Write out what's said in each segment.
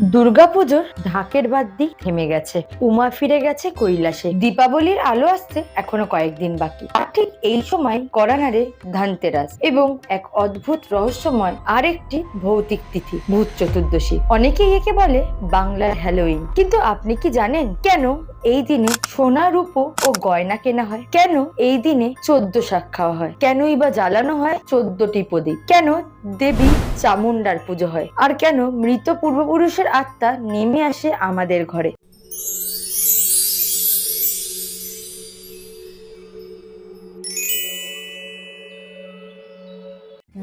দুর্গাপুজোর ঢাকের বাদ্যি থেমে গেছে, উমা ফিরে গেছে কৈলাসে। দীপাবলির আলো আসতে এখনও কয়েকদিন বাকি। আর ঠিক এই সময় করানারে ধানতেরাস এবং এক অদ্ভুত রহস্যময় আরেকটি ভৌতিক তিথি, ভূত চতুর্দশী। অনেকেই একে বলে বাংলার হ্যালোইন। কিন্তু আপনি কি জানেন কেন এই দিনে সোনা, রূপো ও গয়না কেনা হয়। কেন এই দিনে চোদ্দ শাক খাওয়া হয়? কেনই বা জ্বালানো হয় চোদ্দটি প্রদীপ? কেন দেবী চামুন্ডার পুজো হয়? আর কেন মৃত পূর্বপুরুষের আত্মা নেমে আসে আমাদের ঘরে?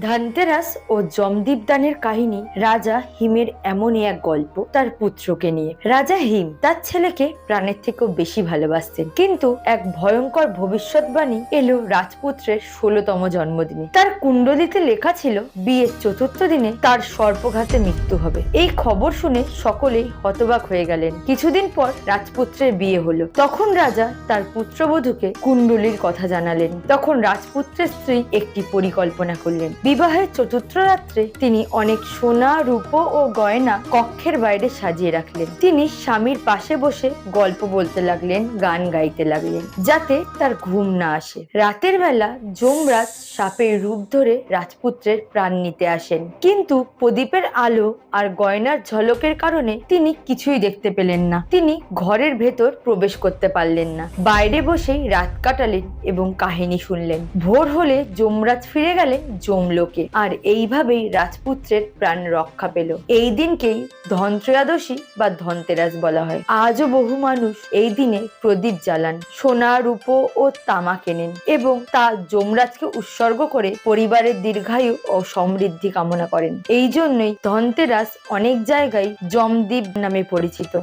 ধনতেরাস ও জমদীপ দানের কাহিনী রাজা হিমের এমনই এক গল্প তার পুত্রকে নিয়ে। রাজা হিম তার ছেলেকে প্রাণের থেকেও বেশি ভালোবাসতেন। কিন্তু এক ভয়ঙ্কর ভবিষ্যৎবাণী এলো রাজপুত্রের ষোলতম জন্মদিনে। তার কুণ্ডলিতে লেখা ছিল, বিয়ের চতুর্থ দিনে তার সর্পঘাতে মৃত্যু হবে। এই খবর শুনে সকলেই হতবাক হয়ে গেলেন। কিছুদিন পর রাজপুত্রের বিয়ে হলো। তখন রাজা তার পুত্রবধূকে কুণ্ডলীর কথা জানালেন। তখন রাজপুত্রের স্ত্রী একটি পরিকল্পনা করলেন। বিবাহের চতুর্থ রাত্রে তিনি অনেক সোনা, রূপো ও গয়না কক্ষের বাইরে সাজিয়ে রাখলেন। তিনি স্বামীর পাশে বসে গল্প বলতে লাগলেন, গান গাইতে লাগলেন, যাতে তার ঘুম না আসে। রাতের বেলা যমরাজ সাপের রূপ ধরে রাজপুত্রের প্রাণ নিতে আসেন। কিন্তু প্রদীপের আলো আর গয়নার ঝলকের কারণে তিনি কিছুই দেখতে পেলেন না। তিনি ঘরের ভেতর প্রবেশ করতে পারলেন না। বাইরে বসেই রাত কাটালেন এবং কাহিনী শুনলেন। ভোর হলে যমরাজ ফিরে গেলেন যমলোকে আর এইভাবেই রাজপুত্রের প্রাণ রক্ষা পেল। এই দিনকেই ধনত্রয়োদশী বা ধনতেরাস বলা হয়। আজও বহু মানুষ এই দিনে প্রদীপ জ্বালান, সোনা, রূপো ও তামা কেনেন এবং তা যমরাজকে উৎসর্গ করে পরিবারের দীর্ঘায়ু ও সমৃদ্ধি কামনা করেন। এই জন্যই ধনতেরাস অনেক জায়গায় জমদ্বীপ নামে পরিচিত।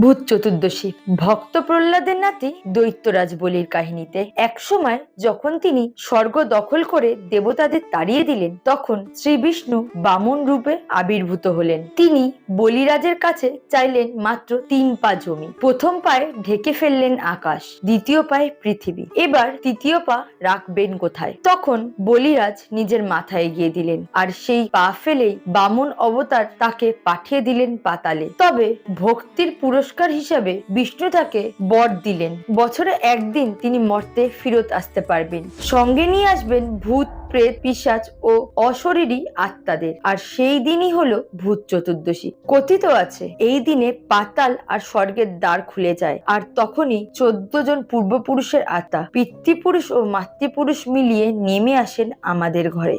ভূত চতুর্দশী। ভক্ত প্রহ্লাদের নাতি দৈত্যরাজ বলির কাহিনীতে একসময় যখন তিনি স্বর্গ দখল করে দেবতাদের তাড়িয়ে দিলেন, তখন শ্রী বিষ্ণু বামন রূপে আবির্ভূত হলেন। তিনি বলিরাজের কাছে চাইলেন মাত্র তিন পা জমি। প্রথম পায়ে ঢেকে ফেললেন আকাশ, দ্বিতীয় পায়ে পৃথিবী, এবার তৃতীয় পা রাখবেন কোথায়? তখন বলিরাজ নিজের মাথায় এগিয়ে দিলেন আর সেই পা ফেলেই বামন অবতার তাকে পাঠিয়ে দিলেন পাতালে। তবে ভক্তির পুরস্কার হিসাবে বিষ্ণু তাকে বর দিলেন। বছরে একদিন তিনি মর্তে ফিরত আসতে পারবেন। সঙ্গে নিয়ে আসবেন ভূত, প্রেত, পিশাচ ও অশরীরী আত্মাদের। আর সেই দিনই হলো ভূত চতুর্দশী। কথিত আছে, এই দিনে পাতাল আর স্বর্গের দ্বার খুলে যায়। আর তখনই চোদ্দ জন পূর্বপুরুষের আত্মা পিতৃপুরুষ ও মাতৃপুরুষ মিলিয়ে নেমে আসেন আমাদের ঘরে।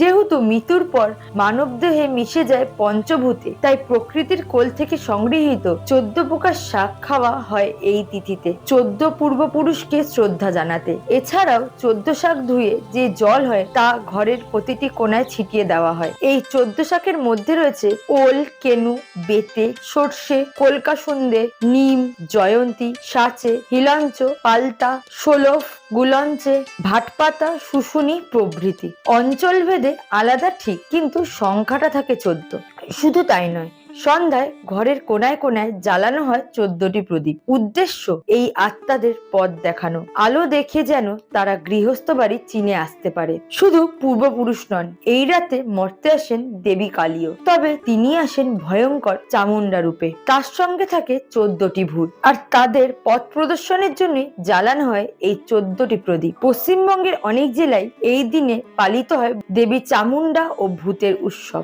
যেহেতু মৃত্যুর পর মানবদেহে মিশে যায় পঞ্চভূতে, তাই প্রকৃতির কোল থেকে সংগৃহীত চোদ্দ প্রকার শাক খাওয়া হয় এই তিথিতে। চোদ্দ পূর্বপুরুষকে শ্রদ্ধা জানাতে। এছাড়াও চোদ্দ শাক ধুয়ে যে জল হয় তা ঘরের প্রতিটি কোণায় ছিটিয়ে দেওয়া হয়। এই চোদ্দ শাকের মধ্যে রয়েছে ওল, কেনু, বেতে, সর্ষে, কলকা সন্ধে, নিম, জয়ন্তী, সাচে, হিলাঞ্চ পাল্টা ষোলফ গুলঞ্চে, ভাটপাতা, শুশুনি প্রভৃতি। অঞ্চল ভেদে আলাদা ঠিক কিন্তু সংখ্যাটা থাকে চোদ্দ। শুধু তাই নয় সন্ধ্যায় ঘরের কোনায় কোনায় জ্বালানো হয় চোদ্দটি প্রদীপ। উদ্দেশ্য, এই আত্মাদের পথ দেখানো। আলো দেখে যেন তারা গৃহস্থ বাড়ি চিনে আসতে পারে। শুধু পূর্বপুরুষ নন, এই রাতে মর্তে আসেন দেবী কালীও। তবে তিনি আসেন ভয়ঙ্কর চামুন্ডা রূপে। তার সঙ্গে থাকে চোদ্দটি ভূত। আর তাদের পথ প্রদর্শনের জন্য জ্বালানো হয় এই চোদ্দটি প্রদীপ। পশ্চিমবঙ্গের অনেক জেলায় এই দিনে পালিত হয় দেবী চামুন্ডা ও ভূতের উৎসব।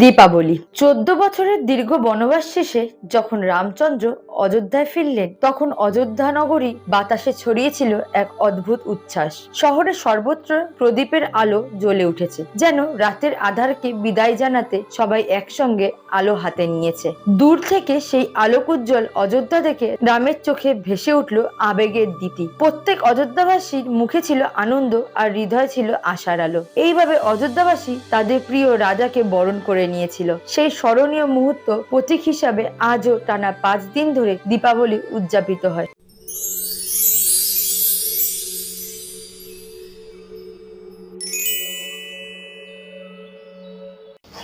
দীপাবলি। চোদ্দ বছরের দীর্ঘ বনবাস শেষে যখন রামচন্দ্র অযোধ্যায় ফিরলেন তখন অযোধ্যা নগরী বাতাসে ছড়িয়েছিল এক অদ্ভুত উচ্ছ্বাস। শহরে সর্বত্র প্রদীপের আলো জ্বলে উঠেছে, যেন রাতের আধারকে বিদায় জানাতে সবাই একসঙ্গে আলো হাতে নিয়েছে। দূর থেকে সেই আলোকোজ্জ্বল অযোধ্যা দেখে রামের চোখে ভেসে উঠল আবেগের দ্যুতি প্রত্যেক অযোধ্যাবাসীর মুখে ছিল আনন্দ আর হৃদয় ছিল আশার আলো। এইভাবে অযোধ্যাবাসী তাদের প্রিয় রাজাকে বরণ করে নিয়েছিল। সেই স্মরণীয় মুহূর্ত প্রতীক হিসাবে আজও টানা পাঁচ দিন ধরে দীপাবলি উদযাপিত হয়।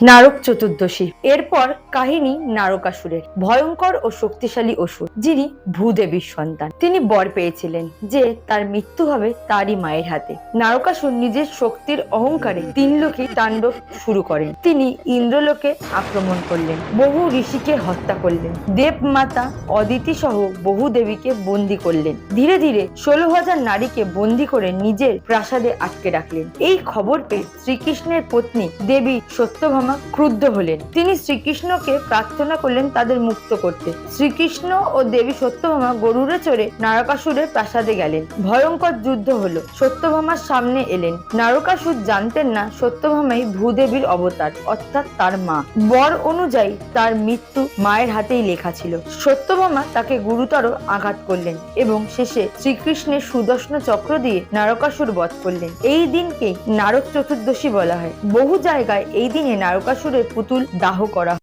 নারক চতুর্দশী। এরপর কাহিনী নারকাসুরের, ভয়ঙ্কর ও শক্তিশালী অসুর, যিনি ভূদেবীর সন্তান। তিনি বর পেয়েছিলেন যে তার মৃত্যু হবে তারই মায়ের হাতে। নারকাসুর নিজের শক্তির অহংকারে তিন লোকে তাণ্ডব শুরু করেন। তিনি ইন্দ্রলোকে আক্রমণ করলেন, বহু ঋষিকে হত্যা করলেন দেব মাতা অদিতি সহ বহু দেবীকে বন্দি করলেন। ধীরে ধীরে ষোলো হাজার নারীকে বন্দি করে নিজের প্রাসাদে আটকে রাখলেন। এই খবর পেয়ে শ্রীকৃষ্ণের পত্নী দেবী সত্যভামা ক্রুদ্ধ হলেন। তিনি শ্রীকৃষ্ণকে প্রার্থনা করলেন তাদের মুক্ত করতে। শ্রীকৃষ্ণ ও দেবী সত্যভামা গরুড়ে চড়ে নারকাসুরের প্রাসাদে গেলেন। ভয়ঙ্কর যুদ্ধ হলো। সত্যভামার সামনে এলেন। নারকাসুর জানতেন না সত্যভামাই ভূদেবীর অবতার, অর্থাৎ তার মা। বর অনুযায়ী তার মৃত্যু মায়ের হাতেই লেখা ছিল। সত্যভামা তাকে গুরুতর আঘাত করলেন এবং শেষে শ্রীকৃষ্ণের সুদর্শন চক্র দিয়ে নারকাসুর বধ করলেন। এই দিনকে নারক চতুর্দশী বলা হয়। বহু জায়গায় এই দিনে নারকাসুরের পুতুল দাহ করা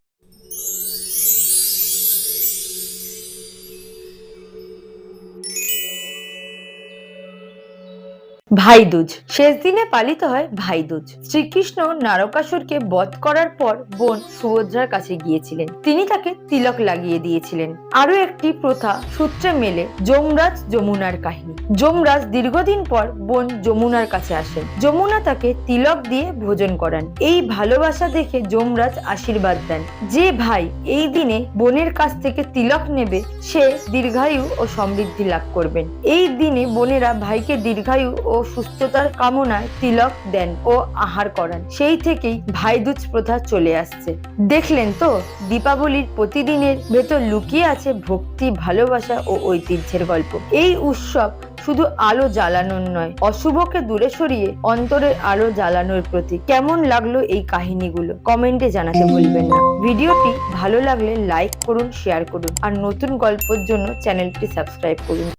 ভাইদুজ। শেষ দিনে পালিত হয় ভাইদুজ। শ্রীকৃষ্ণ নারকাসুরকে বধ করার পর বোন সুভদ্রার কাছে গিয়েছিলেন। তিনি তাকে তিলক লাগিয়ে দিয়েছিলেন। আরও একটি প্রথা সূত্রে মেলে যমরাজ যমুনার কাহিনী। যমরাজ দীর্ঘদিন পর বোন যমুনার কাছে আসেন। যমুনা তাকে তিলক দিয়ে ভোজন করান। এই ভালোবাসা দেখে যমরাজ আশীর্বাদ দেন। যে ভাই এই দিনে বোনের কাছ থেকে তিলক নেবে, সে দীর্ঘায়ু ও সমৃদ্ধি লাভ করবেন। এই দিনে বোনেরা ভাইকে দীর্ঘায়ু ও সুস্থতার কামনায় তিলক দেন ও আহার করান। সেই থেকেই ভাইদুজ প্রথা চলে আসছে। দেখলেন তো, দীপাবলির প্রতিদিনের ভেতর লুকিয়ে আছে ভক্তি, ভালোবাসা ও ঐতিহ্যের গল্প। এই উৎসব শুধু আলো জ্বালানোর নয়, অশুভকে দূরে সরিয়ে অন্তরের আলো জ্বালানোর প্রতি কেমন লাগল এই কাহিনীগুলো? কমেন্টে জানাতে ভুলবেন না। ভিডিওটি ভালো লাগলে লাইক করুন, শেয়ার করুন, আর নতুন গল্পের জন্য চ্যানেলটি সাবস্ক্রাইব করুন।